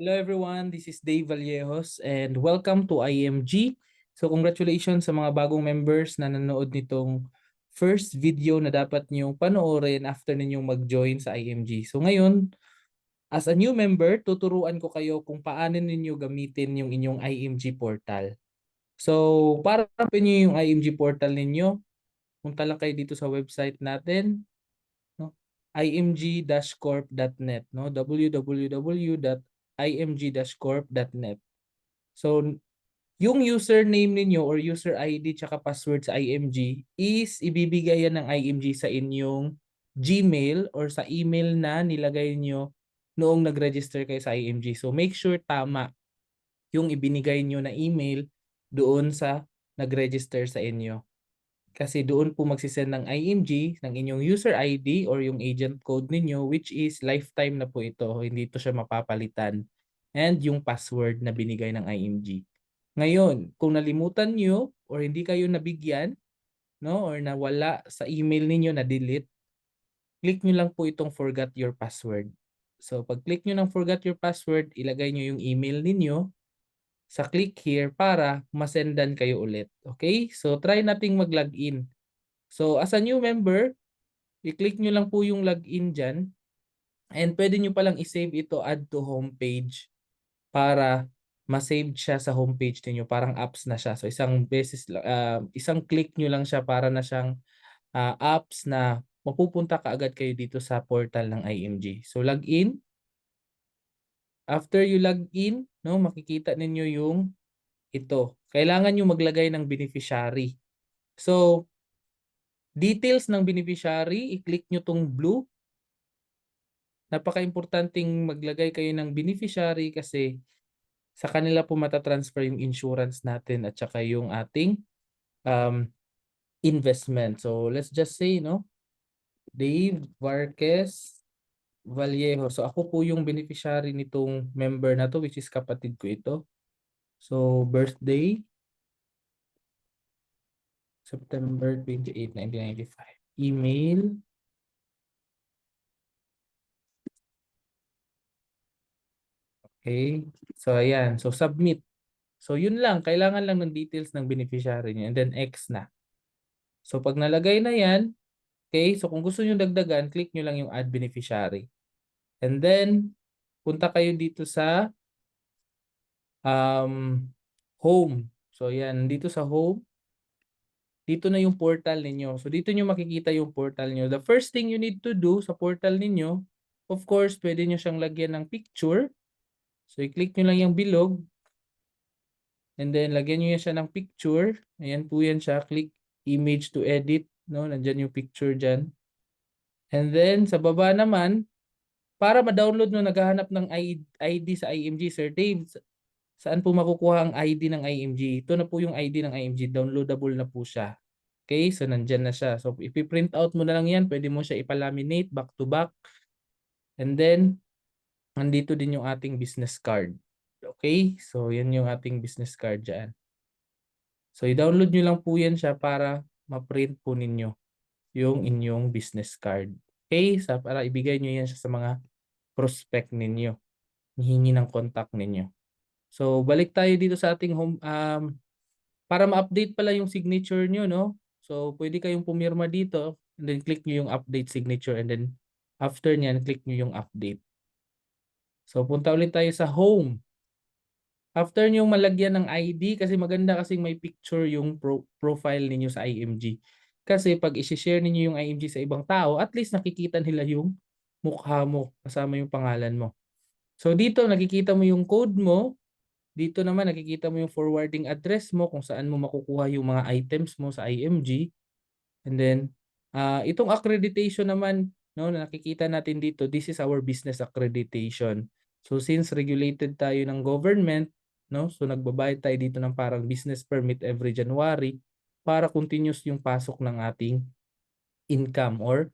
Hello everyone, this is Dave Vallejos and welcome to IMG. So congratulations sa mga bagong members na nanood nitong first video na dapat niyong panoorin after ninyong mag-join sa IMG. So ngayon, as a new member, tuturuan ko kayo kung paano ninyo gamitin yung inyong IMG portal. So para niyo yung IMG portal ninyo, punta lang kayo dito sa website natin, no? img-corp.net, no? www.img-corp.net. So, yung username ninyo or user ID tsaka password sa IMG is ibibigay yan ng IMG sa inyong Gmail or sa email na nilagay nyo noong nag-register kayo sa IMG. So, make sure tama yung ibinigay nyo na email doon sa nag-register sa inyo. Kasi doon po magsisend ng IMG ng inyong user ID or yung agent code ninyo which is lifetime na po ito. Hindi ito siya mapapalitan. And yung password na binigay ng IMG. Ngayon, kung nalimutan nyo or hindi kayo nabigyan no or nawala sa email ninyo na delete, click nyo lang po itong forgot your password. So pag click nyo ng forgot your password, ilagay nyo yung email ninyo sa click here para masendan kayo ulit. Okay? So, try nating mag-login. So, as a new member, i-click nyo lang po yung login dyan. And pwede nyo palang i-save ito add to homepage para ma-save siya sa homepage niyo Parang apps na siya. So, isang beses, uh, isang click nyo lang siya para na siyang uh, apps na mapupunta ka agad kayo dito sa portal ng IMG. So, login. After you log in, no, makikita ninyo yung ito. Kailangan nyo maglagay ng beneficiary. So, details ng beneficiary, i-click nyo tong blue. Napaka-importanting maglagay kayo ng beneficiary kasi sa kanila po matatransfer yung insurance natin at saka yung ating um, investment. So, let's just say, no, Dave Varquez Vallejo. So ako po yung beneficiary nitong member na to which is kapatid ko ito. So birthday September 28, 1995. Email Okay. So ayan, so submit. So yun lang, kailangan lang ng details ng beneficiary niyo and then X na. So pag nalagay na yan, Okay, so kung gusto niyo dagdagan, click niyo lang yung add beneficiary. And then, punta kayo dito sa um, home. So yan, dito sa home, dito na yung portal ninyo. So dito niyo makikita yung portal niyo. The first thing you need to do sa portal ninyo, of course, pwede niyo siyang lagyan ng picture. So i-click niyo lang yung bilog. And then lagyan niyo siya ng picture. Ayan po yan siya. Click image to edit no? Nandiyan yung picture diyan. And then sa baba naman, para ma-download no naghahanap ng ID sa IMG, Sir Dave, saan po makukuha ang ID ng IMG? Ito na po yung ID ng IMG, downloadable na po siya. Okay, so nandyan na siya. So if i-print out mo na lang yan, pwede mo siya ipalaminate back to back. And then, nandito din yung ating business card. Okay, so yan yung ating business card dyan. So i-download nyo lang po yan siya para ma-print po ninyo yung inyong business card. Okay? Sa, para ibigay nyo yan sa mga prospect ninyo. Hihingi ng contact ninyo. So, balik tayo dito sa ating home. Um, para ma-update pala yung signature nyo, no? So, pwede kayong pumirma dito and then click nyo yung update signature and then after nyan, click nyo yung update. So, punta ulit tayo sa home. After nyo malagyan ng ID, kasi maganda kasi may picture yung pro profile ninyo sa IMG. Kasi pag i-share ninyo yung IMG sa ibang tao, at least nakikita nila yung mukha mo kasama yung pangalan mo. So dito nakikita mo yung code mo. Dito naman nakikita mo yung forwarding address mo kung saan mo makukuha yung mga items mo sa IMG. And then uh, itong accreditation naman no na nakikita natin dito, this is our business accreditation. So since regulated tayo ng government, no? So nagbabayad tayo dito ng parang business permit every January para continuous yung pasok ng ating income or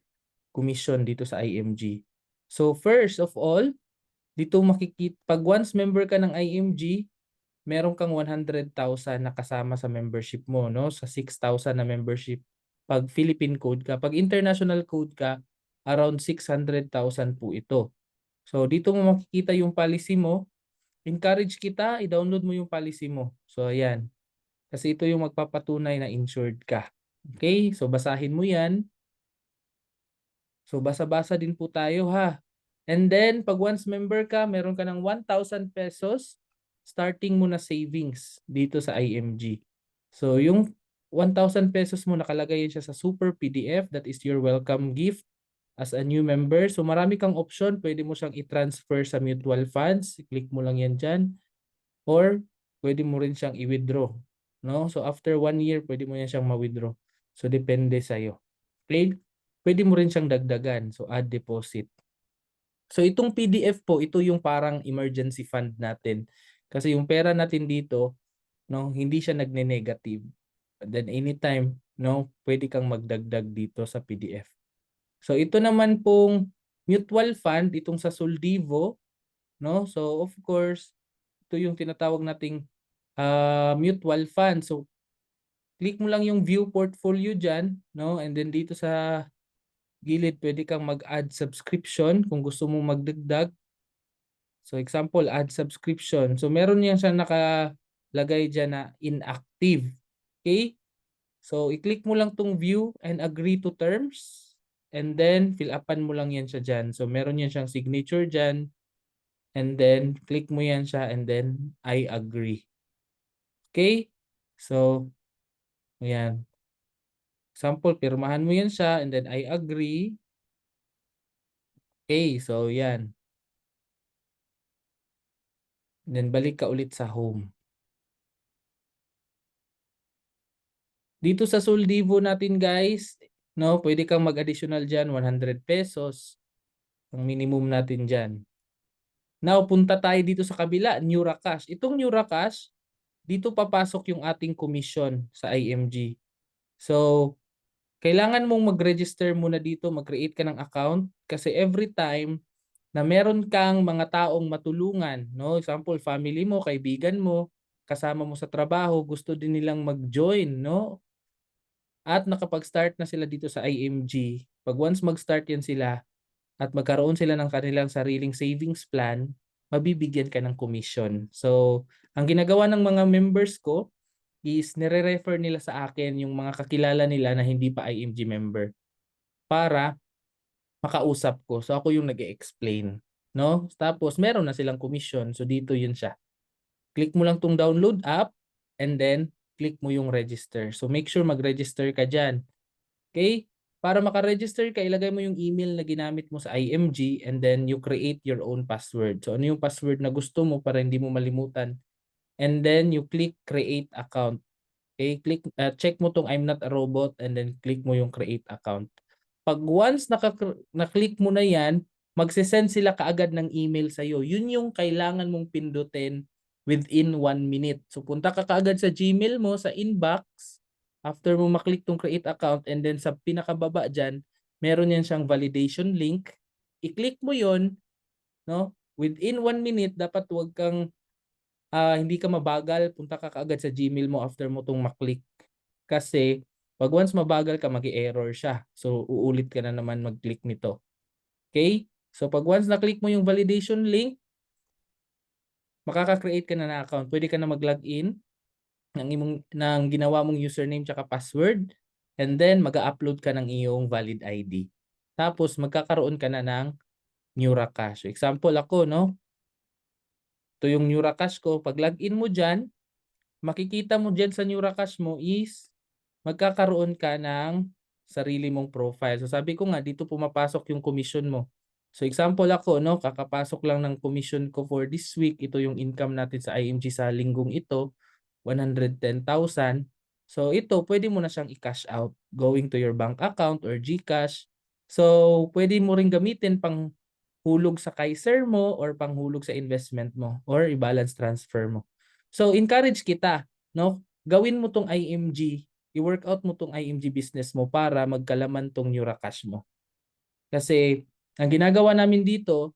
commission dito sa IMG. So first of all, dito makikita pag once member ka ng IMG, meron kang 100,000 na kasama sa membership mo, no? Sa 6,000 na membership pag Philippine code ka. Pag international code ka, around 600,000 po ito. So dito mo makikita yung policy mo encourage kita, i-download mo yung policy mo. So, ayan. Kasi ito yung magpapatunay na insured ka. Okay? So, basahin mo yan. So, basa-basa din po tayo ha. And then, pag once member ka, meron ka ng 1,000 pesos starting mo na savings dito sa IMG. So, yung 1,000 pesos mo nakalagay siya sa super PDF. That is your welcome gift as a new member. So, marami kang option. Pwede mo siyang i-transfer sa mutual funds. Click mo lang yan dyan. Or, pwede mo rin siyang i-withdraw. No? So, after one year, pwede mo yan siyang ma-withdraw. So, depende sa'yo. Okay? Pwede mo rin siyang dagdagan. So, add deposit. So, itong PDF po, ito yung parang emergency fund natin. Kasi yung pera natin dito, no, hindi siya nagne-negative. Then anytime, no, pwede kang magdagdag dito sa PDF. So ito naman pong mutual fund itong sa Soldivo, no? So of course, ito yung tinatawag nating uh, mutual fund. So click mo lang yung view portfolio diyan, no? And then dito sa gilid pwede kang mag-add subscription kung gusto mo magdagdag. So example, add subscription. So meron yan siya nakalagay diyan na inactive. Okay? So, i-click mo lang tong view and agree to terms. And then, fill upan mo lang yan siya dyan. So, meron yan siyang signature dyan. And then, click mo yan siya and then, I agree. Okay? So, ayan. Example, pirmahan mo yan siya and then I agree. Okay, so yan. And then, balik ka ulit sa home. Dito sa Soldivo natin guys, no, pwede kang mag-additional dyan, 100 pesos. Ang minimum natin dyan. Now, punta tayo dito sa kabila, Nuracash. Itong Nuracash, dito papasok yung ating commission sa IMG. So, kailangan mong mag-register muna dito, mag-create ka ng account kasi every time na meron kang mga taong matulungan, no? Example, family mo, kaibigan mo, kasama mo sa trabaho, gusto din nilang mag-join, no? At nakapag-start na sila dito sa IMG, pag once mag-start yan sila at magkaroon sila ng kanilang sariling savings plan, mabibigyan ka ng commission. So, ang ginagawa ng mga members ko is nire-refer nila sa akin yung mga kakilala nila na hindi pa IMG member para makausap ko. So, ako yung nag explain No? Tapos, meron na silang commission. So, dito yun siya. Click mo lang tong download app and then click mo yung register. So make sure mag-register ka dyan. Okay? Para maka-register ka, ilagay mo yung email na ginamit mo sa IMG and then you create your own password. So ano yung password na gusto mo para hindi mo malimutan. And then you click create account. Okay? Click, uh, check mo tong I'm not a robot and then click mo yung create account. Pag once na-click mo na yan, magsisend sila kaagad ng email sa'yo. Yun yung kailangan mong pindutin within 1 minute. So punta ka kaagad sa Gmail mo, sa inbox, after mo maklik tong create account and then sa pinakababa dyan, meron yan siyang validation link. I-click mo yon no? Within 1 minute, dapat huwag kang uh, hindi ka mabagal, punta ka kaagad sa Gmail mo after mo tong maklik. Kasi pag once mabagal ka, mag-error siya. So uulit ka na naman mag-click nito. Okay? So pag once na-click mo yung validation link, makaka-create ka na ng account. Pwede ka na mag-login ng imong ng ginawa mong username tsaka password and then mag-upload ka ng iyong valid ID. Tapos magkakaroon ka na ng Nuracash. So, example ako, no? Ito yung Nuracash ko. Pag login mo diyan, makikita mo diyan sa Nuracash mo is magkakaroon ka ng sarili mong profile. So sabi ko nga dito pumapasok yung commission mo. So example ako, no, kakapasok lang ng commission ko for this week. Ito yung income natin sa IMG sa linggong ito, 110,000. So ito, pwede mo na siyang i-cash out going to your bank account or GCash. So pwede mo rin gamitin pang hulog sa Kaiser mo or panghulog sa investment mo or i-balance transfer mo. So encourage kita, no? Gawin mo tong IMG, i-workout mo tong IMG business mo para magkalaman tong Nuracash mo. Kasi ang ginagawa namin dito,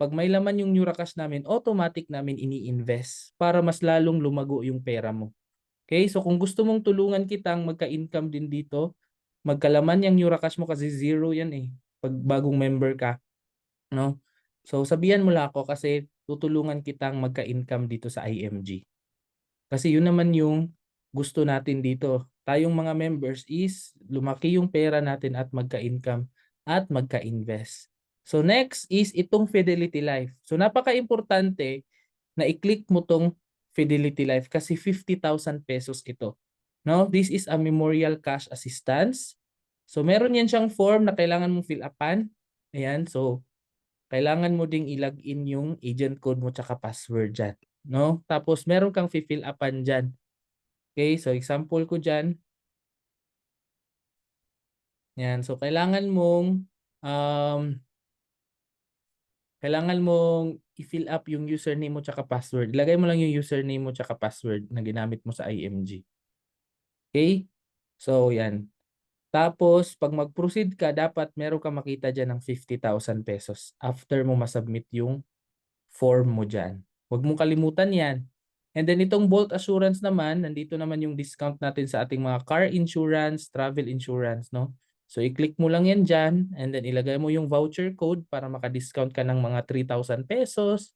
pag may laman yung Nuracash namin, automatic namin ini-invest para mas lalong lumago yung pera mo. Okay? So kung gusto mong tulungan kitang magka-income din dito, magkalaman yung Nuracash mo kasi zero yan eh. Pag bagong member ka. No? So sabihan mo lang ako kasi tutulungan kitang magka-income dito sa IMG. Kasi yun naman yung gusto natin dito. Tayong mga members is lumaki yung pera natin at magka-income at magka-invest. So next is itong Fidelity Life. So napaka-importante na i-click mo tong Fidelity Life kasi 50,000 pesos ito. No, this is a memorial cash assistance. So meron yan siyang form na kailangan mong fill upan. Ayan, so kailangan mo ding i-login yung agent code mo tsaka password dyan. No? Tapos meron kang fill upan dyan. Okay, so example ko dyan. Yan, so kailangan mong um, kailangan mong i-fill up yung username mo tsaka password. Ilagay mo lang yung username mo tsaka password na ginamit mo sa IMG. Okay? So, yan. Tapos, pag mag-proceed ka, dapat meron ka makita dyan ng 50,000 pesos after mo masubmit yung form mo dyan. Huwag mong kalimutan yan. And then itong Bolt Assurance naman, nandito naman yung discount natin sa ating mga car insurance, travel insurance, no? So i-click mo lang yan dyan and then ilagay mo yung voucher code para maka-discount ka ng mga 3,000 pesos,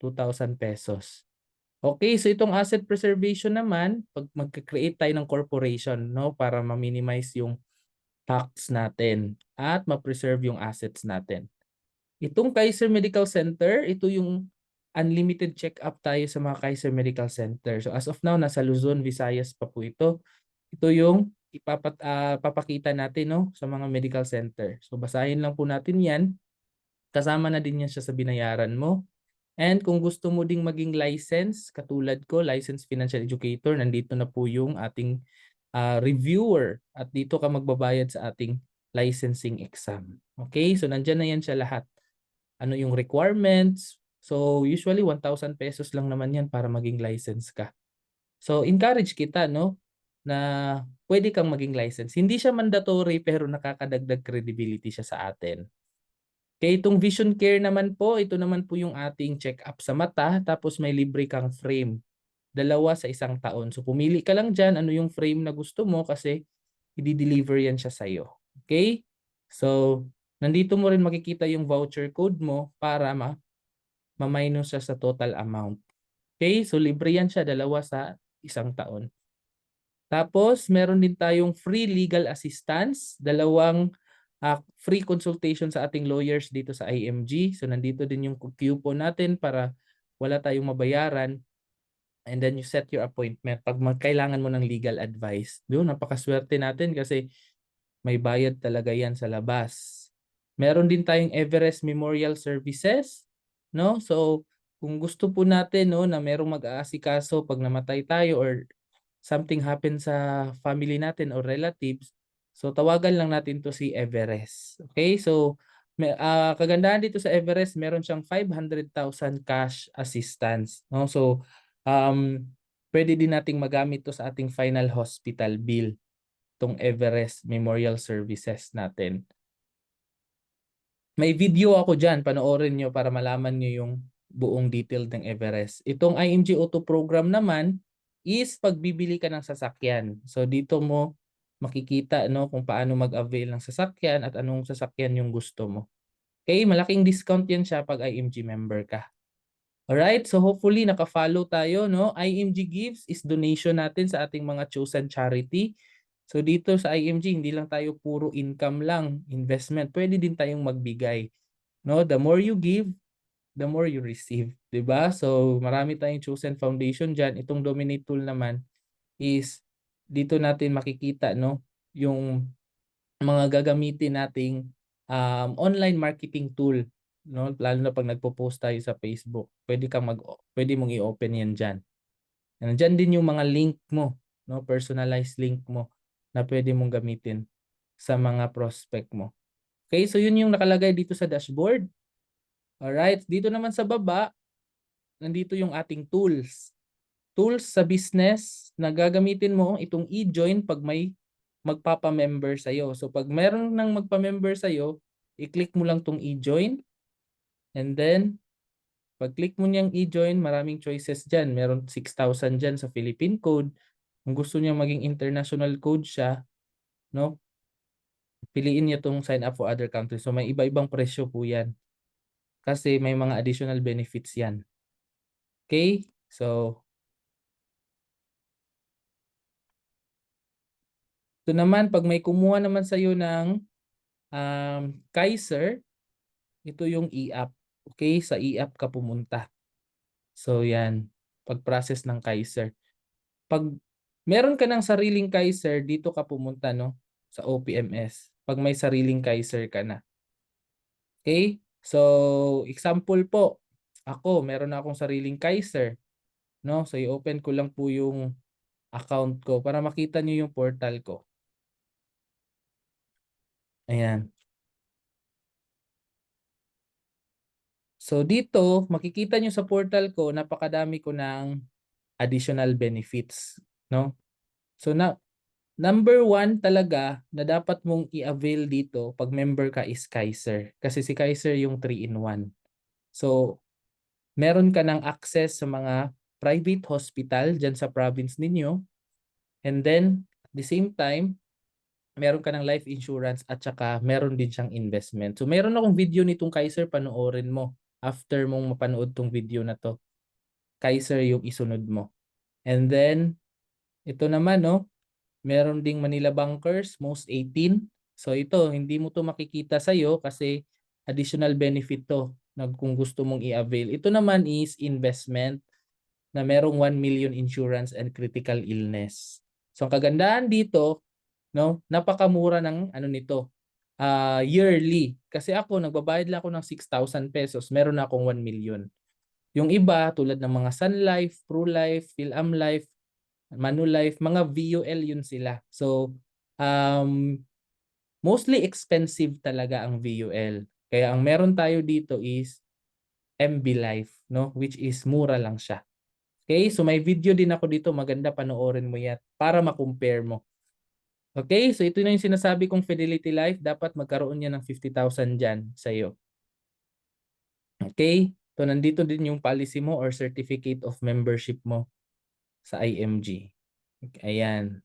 2,000 pesos. Okay, so itong asset preservation naman, pag magka-create tayo ng corporation, no, para ma-minimize yung tax natin at ma-preserve yung assets natin. Itong Kaiser Medical Center, ito yung unlimited check-up tayo sa mga Kaiser Medical Center. So as of now, nasa Luzon, Visayas pa po ito. Ito yung ipapat uh, papakita natin no sa mga medical center. So basahin lang po natin 'yan. Kasama na din 'yan siya sa binayaran mo. And kung gusto mo ding maging license, katulad ko, licensed financial educator, nandito na po yung ating uh, reviewer at dito ka magbabayad sa ating licensing exam. Okay? So nandiyan na 'yan siya lahat. Ano yung requirements? So usually 1,000 pesos lang naman 'yan para maging license ka. So encourage kita no na pwede kang maging license. Hindi siya mandatory pero nakakadagdag credibility siya sa atin. Kaya itong vision care naman po, ito naman po yung ating check-up sa mata tapos may libre kang frame. Dalawa sa isang taon. So pumili ka lang dyan ano yung frame na gusto mo kasi i-deliver yan siya sa'yo. Okay? So nandito mo rin makikita yung voucher code mo para ma ma-minus siya sa total amount. Okay? So libre yan siya dalawa sa isang taon. Tapos, meron din tayong free legal assistance, dalawang uh, free consultation sa ating lawyers dito sa IMG. So, nandito din yung coupon natin para wala tayong mabayaran. And then you set your appointment pag magkailangan mo ng legal advice. Doon, napakaswerte natin kasi may bayad talaga yan sa labas. Meron din tayong Everest Memorial Services. No? So, kung gusto po natin no, na merong mag-aasikaso pag namatay tayo or something happen sa family natin or relatives, so tawagan lang natin to si Everest. Okay? So, uh, kagandahan dito sa Everest, meron siyang 500,000 cash assistance. No? So, um, pwede din nating magamit to sa ating final hospital bill, tong Everest Memorial Services natin. May video ako dyan, panoorin nyo para malaman nyo yung buong detail ng Everest. Itong IMG Auto Program naman, is pagbibili ka ng sasakyan. So dito mo makikita no kung paano mag-avail ng sasakyan at anong sasakyan yung gusto mo. Okay, malaking discount yan siya pag IMG member ka. Alright, so hopefully naka-follow tayo. No? IMG Gives is donation natin sa ating mga chosen charity. So dito sa IMG, hindi lang tayo puro income lang, investment. Pwede din tayong magbigay. No? The more you give, the more you receive. ba? So marami tayong chosen foundation diyan. Itong dominate tool naman is dito natin makikita no yung mga gagamitin nating um, online marketing tool no lalo na pag nagpo-post tayo sa Facebook pwede kang mag pwede mong i-open yan diyan nandiyan din yung mga link mo no personalized link mo na pwede mong gamitin sa mga prospect mo okay so yun yung nakalagay dito sa dashboard Alright, dito naman sa baba, nandito yung ating tools. Tools sa business na gagamitin mo itong e-join pag may magpapa-member sa'yo. So pag meron nang magpa-member sa'yo, i-click mo lang tong e-join. And then, pag click mo niyang e-join, maraming choices dyan. Meron 6,000 dyan sa Philippine code. Kung gusto niya maging international code siya, no? Piliin niya tong sign up for other countries. So may iba-ibang presyo po yan. Kasi may mga additional benefits yan. Okay? So, ito naman, pag may kumuha naman sa'yo ng um, Kaiser, ito yung e-app. Okay? Sa e-app ka pumunta. So, yan. Pag-process ng Kaiser. Pag meron ka ng sariling Kaiser, dito ka pumunta, no? Sa OPMS. Pag may sariling Kaiser ka na. Okay? So, example po. Ako, meron na akong sariling Kaiser. No? So, i-open ko lang po yung account ko para makita nyo yung portal ko. Ayan. So dito, makikita nyo sa portal ko, napakadami ko ng additional benefits. No? So na, number one talaga na dapat mong i-avail dito pag member ka is Kaiser. Kasi si Kaiser yung 3-in-1. So, meron ka ng access sa mga private hospital dyan sa province ninyo. And then, at the same time, meron ka ng life insurance at saka meron din siyang investment. So, meron akong video nitong Kaiser, panoorin mo after mong mapanood tong video na to. Kaiser yung isunod mo. And then, ito naman, no? Meron ding Manila Bankers, most 18. So ito, hindi mo to makikita sa'yo kasi additional benefit to na kung gusto mong i-avail. Ito naman is investment na merong 1 million insurance and critical illness. So ang kagandahan dito, no, napakamura ng ano nito, uh, yearly. Kasi ako, nagbabayad lang ako ng 6,000 pesos, meron na akong 1 million. Yung iba, tulad ng mga Sun Life, ProLife, PhilAm Life, Manulife, mga VUL yun sila. So, um, mostly expensive talaga ang VUL. Kaya ang meron tayo dito is MB Life, no? which is mura lang siya. Okay, so may video din ako dito, maganda panoorin mo yan para ma-compare mo. Okay, so ito na yung sinasabi kong Fidelity Life, dapat magkaroon niya ng 50,000 dyan sa iyo. Okay, so nandito din yung policy mo or certificate of membership mo sa IMG. Ayan.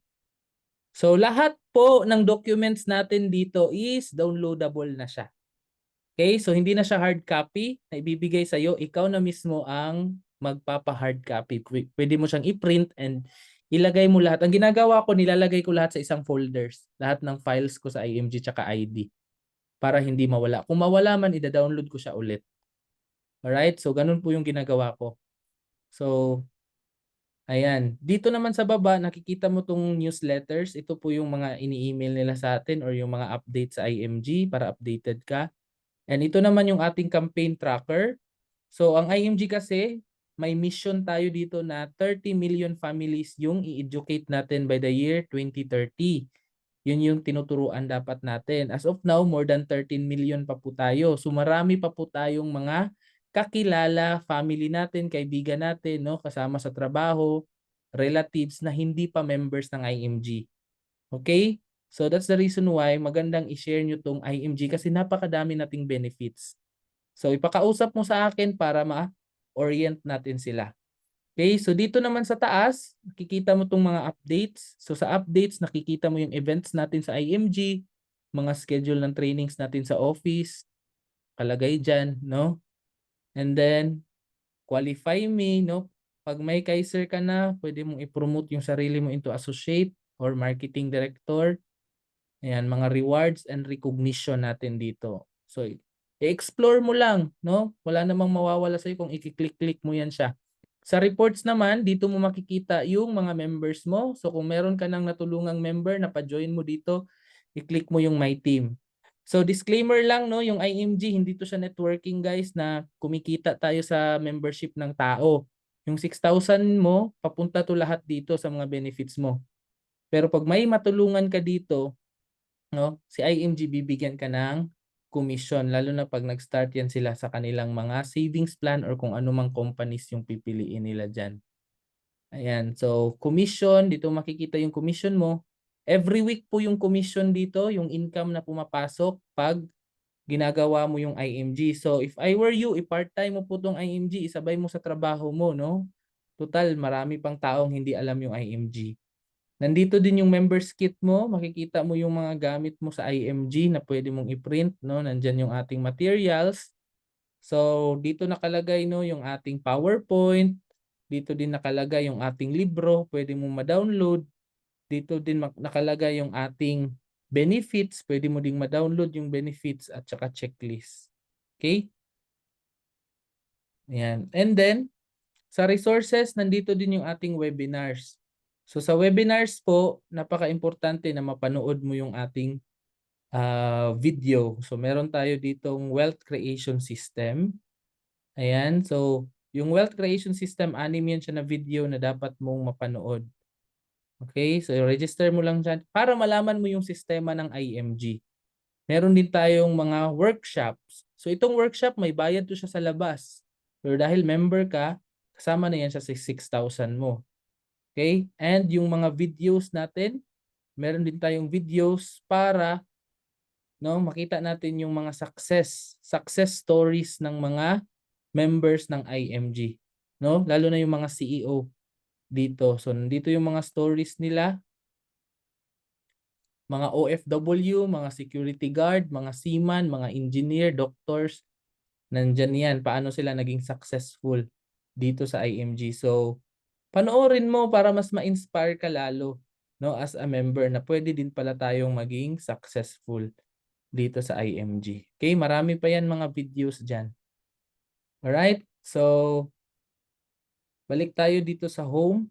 So lahat po ng documents natin dito is downloadable na siya. Okay, so hindi na siya hard copy na ibibigay sa iyo, ikaw na mismo ang magpapa-hard copy. Pwede mo siyang i-print and ilagay mo lahat. Ang ginagawa ko, nilalagay ko lahat sa isang folders. Lahat ng files ko sa IMG tsaka ID para hindi mawala. Kung mawala man, ida-download ko siya ulit. Alright, so ganun po yung ginagawa ko. So, Ayan. Dito naman sa baba, nakikita mo tong newsletters. Ito po yung mga ini-email nila sa atin or yung mga updates sa IMG para updated ka. And ito naman yung ating campaign tracker. So ang IMG kasi, may mission tayo dito na 30 million families yung i-educate natin by the year 2030. Yun yung tinuturuan dapat natin. As of now, more than 13 million pa po tayo. So marami pa po tayong mga kakilala, family natin, kaibigan natin, no, kasama sa trabaho, relatives na hindi pa members ng IMG. Okay? So that's the reason why magandang i-share nyo tong IMG kasi napakadami nating benefits. So ipakausap mo sa akin para ma-orient natin sila. Okay, so dito naman sa taas, nakikita mo tong mga updates. So sa updates, nakikita mo yung events natin sa IMG, mga schedule ng trainings natin sa office, kalagay dyan, no? And then, qualify me, no? Pag may Kaiser ka na, pwede mong i-promote yung sarili mo into associate or marketing director. Ayan, mga rewards and recognition natin dito. So, i-explore mo lang, no? Wala namang mawawala sa'yo kung i-click-click mo yan siya. Sa reports naman, dito mo makikita yung mga members mo. So, kung meron ka ng natulungang member na pa-join mo dito, i-click mo yung My Team. So disclaimer lang no, yung IMG hindi to siya networking guys na kumikita tayo sa membership ng tao. Yung 6,000 mo, papunta to lahat dito sa mga benefits mo. Pero pag may matulungan ka dito, no, si IMG bibigyan ka ng commission lalo na pag nag-start yan sila sa kanilang mga savings plan or kung anumang companies yung pipiliin nila diyan. Ayan, so commission, dito makikita yung commission mo. Every week po yung commission dito, yung income na pumapasok pag ginagawa mo yung IMG. So if I were you, i-part-time mo po tong IMG, isabay mo sa trabaho mo, no? Total, marami pang taong hindi alam yung IMG. Nandito din yung members kit mo, makikita mo yung mga gamit mo sa IMG na pwede mong i-print, no? Nandyan yung ating materials. So, dito nakalagay no yung ating PowerPoint, dito din nakalagay yung ating libro, pwede mo ma-download. Dito din nakalagay yung ating benefits, pwede mo ding ma-download yung benefits at saka checklist. Okay? Ayan. And then, sa resources, nandito din yung ating webinars. So sa webinars po, napaka-importante na mapanood mo yung ating ah, video. So meron tayo ditong wealth creation system. Ayan. So yung wealth creation system, anim yan siya na video na dapat mong mapanood. Okay? So register mo lang dyan para malaman mo yung sistema ng IMG. Meron din tayong mga workshops. So itong workshop, may bayad to siya sa labas. Pero dahil member ka, kasama na yan sa 6,000 mo. Okay? And yung mga videos natin, meron din tayong videos para no, makita natin yung mga success, success stories ng mga members ng IMG, no? Lalo na yung mga CEO dito. So nandito yung mga stories nila, mga OFW, mga security guard, mga seaman, mga engineer, doctors, nandyan yan. Paano sila naging successful dito sa IMG. So, panoorin mo para mas ma-inspire ka lalo no as a member na pwede din pala tayong maging successful dito sa IMG. Okay, marami pa yan mga videos diyan. Alright? So balik tayo dito sa home.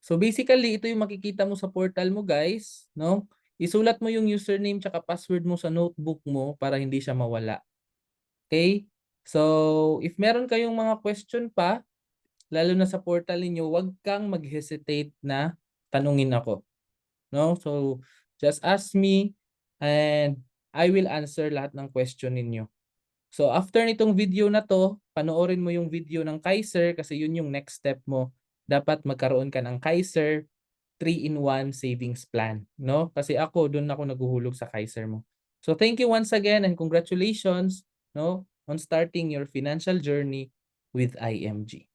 So basically, ito yung makikita mo sa portal mo, guys, no? Isulat mo yung username tsaka password mo sa notebook mo para hindi siya mawala. Okay? So, if meron kayong mga question pa, lalo na sa portal ninyo, wag kang mag-hesitate na tanungin ako. No? So, just ask me and I will answer lahat ng question ninyo. So, after nitong video na to, panoorin mo yung video ng Kaiser kasi yun yung next step mo. Dapat magkaroon ka ng Kaiser 3-in-1 savings plan, no? Kasi ako doon ako naguhulog sa Kaiser mo. So, thank you once again and congratulations, no, on starting your financial journey with IMG.